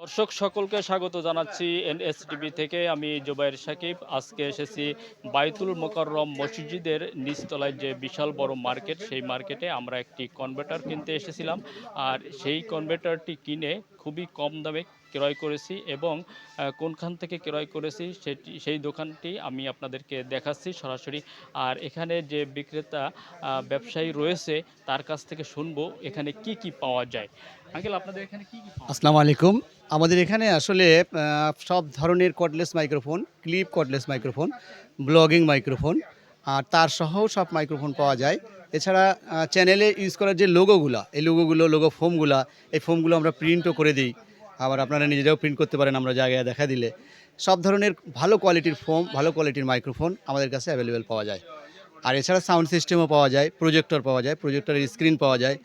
দর্শক সকলকে স্বাগত জানাচ্ছি এনএসটিভি থেকে। আমি জুবাইর সাকিব। আজকে এসেছি বাইতুল মোকাররম মসজিদের নিচতলায় যে বিশাল বড় মার্কেট, সেই মার্কেটে আমরা একটি কনভার্টার কিনতে এসেছিলাম। আর সেই কনভার্টারটি কিনে খুবই কম দামে ক্রয় করেছি এবং কোনখান থেকে ক্রয় করেছি সেটি, সেই দোকানটি আমি আপনাদেরকে দেখাচ্ছি সরাসরি। আর এখানে যে বিক্রেতা ব্যবসায়ী রয়েছে, তার কাছ থেকে শুনব এখানে কি কি পাওয়া যায়। আঙ্কেল, আপনাদের এখানে কি কি আসসালামু আলাইকুম। আমাদের এখানে আসলে সব ধরনের cordless microphone clip cordless microphone blogging microphone আর তার সহ সব মাইক্রোফোন পাওয়া যায়। এছাড়া চ্যানেলে ইউজ করার যে লোগোগুলো এই লোগোগুলো লোগো ফোমগুলো এই ফোমগুলো আমরা প্রিন্টও করে দিই। আবার আপনারা নিজেরাও প্রিন্ট করতে পারেন, আমরা জায়গায় দেখা দিলে। সব ধরনের ভালো কোয়ালিটির ফোম ভালো কোয়ালিটির মাইক্রোফোন আমাদের কাছে অ্যাভেলেবেল পাওয়া যায়। আর এছাড়া সাউন্ড সিস্টেমও পাওয়া যায় প্রজেক্টর পাওয়া যায় প্রজেক্টরের স্ক্রিন পাওয়া যায়,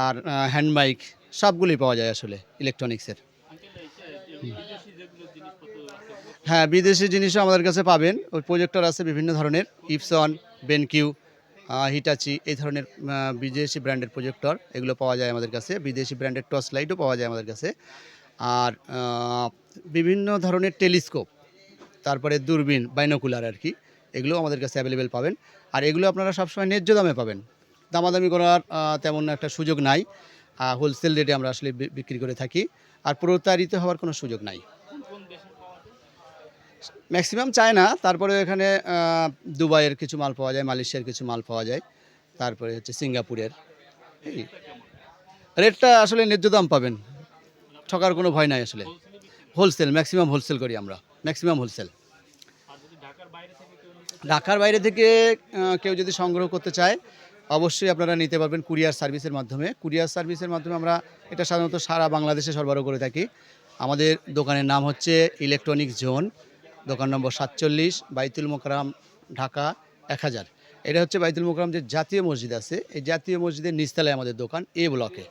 আর হ্যান্ড মাইক সবগুলোই পাওয়া যায় আসলে ইলেকট্রনিক্সের হ্যাঁ বিদেশি জিনিসও আমাদের কাছে পাবেন। ওই প্রজেক্টর আছে বিভিন্ন ধরনের ইপসন বেনকিউ হিটাচি এই ধরনের বিদেশি ব্র্যান্ডের প্রজেক্টর এগুলো পাওয়া যায় আমাদের কাছে। বিদেশি ব্র্যান্ডের টর্চ লাইটও পাওয়া যায় আমাদের কাছে। আর বিভিন্ন ধরনের টেলিস্কোপ তারপরে দূরবীন বাইনোকুলার আর কি এগুলো আমাদের কাছে অ্যাভেলেবেল পাবেন। আর এগুলো আপনারা সবসময় ন্যায্য দামে পাবেন। দামাদামি করার তেমন একটা সুযোগ নাই। হোলসেল রেটে আমরা আসলে বিক্রি করে থাকি। আর প্রতারিত হওয়ার কোনো সুযোগ নাই কোন কোন দেশের পাওয়া যায় ম্যাক্সিমাম চায় না তারপরে এখানে দুবাইয়ের কিছু মাল পাওয়া যায়, মালয়েশিয়ার কিছু মাল পাওয়া যায়। তারপরে হচ্ছে সিঙ্গাপুরের। রেটটা আসলে ন্যায্য দাম পাবেন। ঠকার কোনো ভয় নাই আসলে। হোলসেল ম্যাক্সিমাম হোলসেল করি আমরা। ম্যাক্সিমাম হোলসেল ঢাকার বাইরে থেকে কেউ যদি সংগ্রহ করতে চায়, অবশ্যই আপনারা নিতে পারবেন কুরিয়ার সার্ভিসের মাধ্যমে। কুরিয়ার সার্ভিসের মাধ্যমে আমরা এটা সাধারণত সারা বাংলাদেশে সরবরাহ করে থাকি। আমাদের দোকানের নাম হচ্ছে ইলেকট্রনিক্স জোন দোকান নম্বর সাতচল্লিশ, বাইতুল মোকারাম ঢাকা, এক হাজার। এটা হচ্ছে বাইতুল মোকরাম যে জাতীয় মসজিদ আছে, এই জাতীয় মসজিদের নিচতলায় আমাদের দোকান, এ ব্লকে।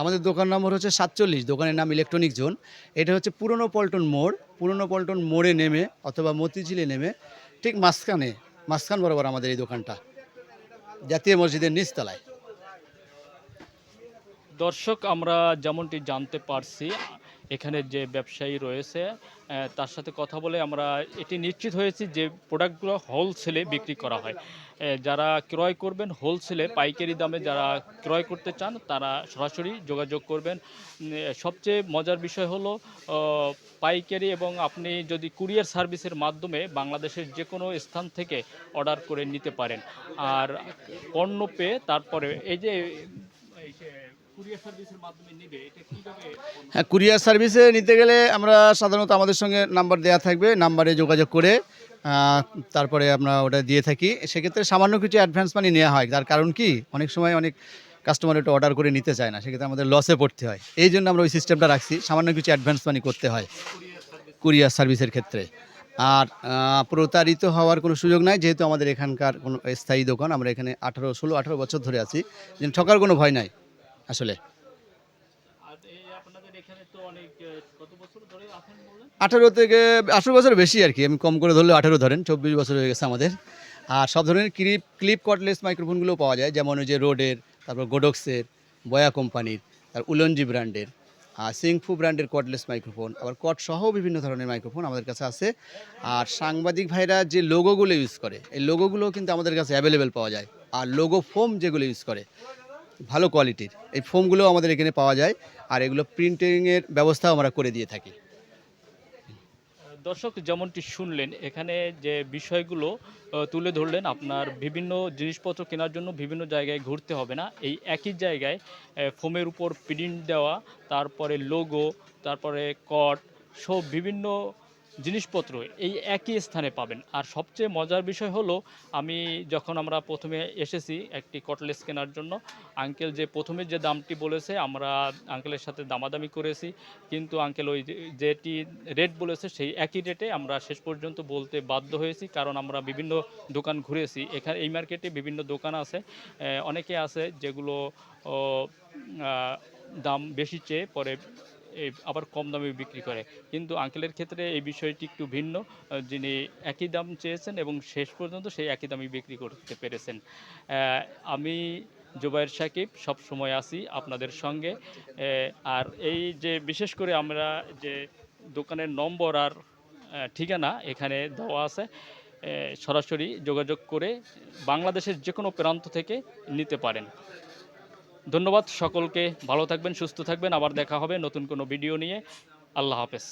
আমাদের দোকান নম্বর হচ্ছে সাতচল্লিশ, দোকানের নাম ইলেকট্রনিক জোন। এটা হচ্ছে পুরনো পল্টন মোড়, পুরনো পল্টন মোড়ে নেমে অথবা মতিঝিলে নেমে ঠিক মাঝখানে, মাঝখান বরাবর আমাদের এই দোকানটা, জাতীয় মসজিদের নিচতলায়। দর্শক, আমরা যেমনটি জানতে পারছি এখানে যে ব্যবসায়ী রয়েছে তার সাথে কথা বলে আমরা এটি নিশ্চিত হয়েছি যে প্রোডাক্টগুলো হোলসেলে বিক্রি করা হয়। যারা ক্রয় করবেন হোলসেলে, পাইকারি দামে যারা ক্রয় করতে চান, তারা সরাসরি যোগাযোগ করবেন। সবচেয়ে মজার বিষয় হলো পাইকারি এবং আপনি যদি কুরিয়ার সার্ভিসের মাধ্যমে বাংলাদেশের যে কোনো স্থান থেকে অর্ডার করে নিতে পারেন। আর পণ্য পেয়ে তারপরে এই যে হ্যাঁ কুরিয়ার সার্ভিসে নিতে গেলে আমরা সাধারণত আমাদের সঙ্গে নাম্বার দেওয়া থাকবে, নাম্বারে যোগাযোগ করে তারপরে আমরা ওটা দিয়ে থাকি। সেক্ষেত্রে সামান্য কিছু অ্যাডভান্স মানি নেওয়া হয় তার কারণ কি? অনেক সময় অনেক কাস্টমার এটা অর্ডার করে নিতে চায় না, সেক্ষেত্রে আমাদের লসে পড়তে হয়। এই জন্য আমরা ওই সিস্টেমটা রাখছি, সামান্য কিছু অ্যাডভান্স মানি করতে হয় কুরিয়ার সার্ভিসের ক্ষেত্রে। আর প্রতারিত হওয়ার কোনো সুযোগ নাই, যেহেতু আমাদের এখানকার কোনো স্থায়ী দোকান, আমরা এখানে আঠারো, ষোলো, আঠারো বছর ধরে আছি ঠকার কোনো ভয় নাই। আসলে। আঠারো থেকে আঠারো বছর বেশি আর কি আমি কম করে ধরলে আঠারো ধরেন চব্বিশ বছর হয়ে গেছে আমাদের। আর সব ধরনের ক্লিপ ক্লিপ কটলেস মাইক্রোফোনগুলো পাওয়া যায় যেমন ওই যে রোডের তারপর গোডক্সের বয়া কোম্পানির আর উলনজি ব্র্যান্ডের আর সিংফু ব্র্যান্ডের কর্ডলেস মাইক্রোফোন আবার কট সহ বিভিন্ন ধরনের মাইক্রোফোন আমাদের কাছে আছে। আর সাংবাদিক ভাইরা যে লোগোগুলো ইউজ করে এই লোগোগুলো কিন্তু আমাদের কাছে অ্যাভেলেবেল পাওয়া যায়। আর লোগো ফোম যেগুলো ইউজ করে ভালো কোয়ালিটির এই ফোমগুলো আমাদের এখানে পাওয়া যায়, আর এগুলো প্রিন্টিংয়ের ব্যবস্থাও আমরা করে দিয়ে থাকি। দর্শক, যেমনটি শুনলেন, এখানে যে বিষয়গুলো তুলে ধরলেন, আপনার বিভিন্ন জিনিসপত্র কেনার জন্য বিভিন্ন জায়গায় ঘুরতে হবে না। এই একই জায়গায় ফোমের উপর প্রিন্ট দেওয়া, তারপরে লোগো তারপরে কট সব বিভিন্ন জিনিসপত্র এই একই স্থানে পাবেন। আর সবচেয়ে মজার বিষয় হলো, আমি যখন আমরা প্রথমে এসেছি একটি কটলেস কেনার জন্য আঙ্কেল যে প্রথমে যে দামটি বলেছে, আমরা আঙ্কেলের সাথে দামাদামি করেছি। কিন্তু আঙ্কেল ওই যেটি রেট বলেছে, সেই একই রেটে আমরা শেষ পর্যন্ত বলতে বাধ্য হয়েছি। কারণ আমরা বিভিন্ন দোকান ঘুরেছি। এখানে এই মার্কেটে বিভিন্ন দোকান আছে। অনেকে আছে যেগুলো দাম বেশি চেয়ে পরে আবার কম দামে বিক্রি করে। কিন্তু আঙ্কেলের ক্ষেত্রে এই বিষয়টি একটু ভিন্ন যিনি একই দাম চেয়েছেন এবং শেষ পর্যন্ত সেই একই দামে বিক্রি করতে পেরেছেন। আমি জুবাইর সাকিব, সব সময় আছি আপনাদের সঙ্গে। আর এই যে বিশেষ করে আমরা যে দোকানের নম্বর আর ঠিকানা এখানে দেওয়া আছে সরাসরি যোগাযোগ করে বাংলাদেশের যে কোনো প্রান্ত থেকে নিতে পারেন। ধন্যবাদ সকলকে। ভালো থাকবেন, সুস্থ থাকবেন। আবার দেখা হবে নতুন কোনো ভিডিও নিয়ে। আল্লাহ হাফেজ।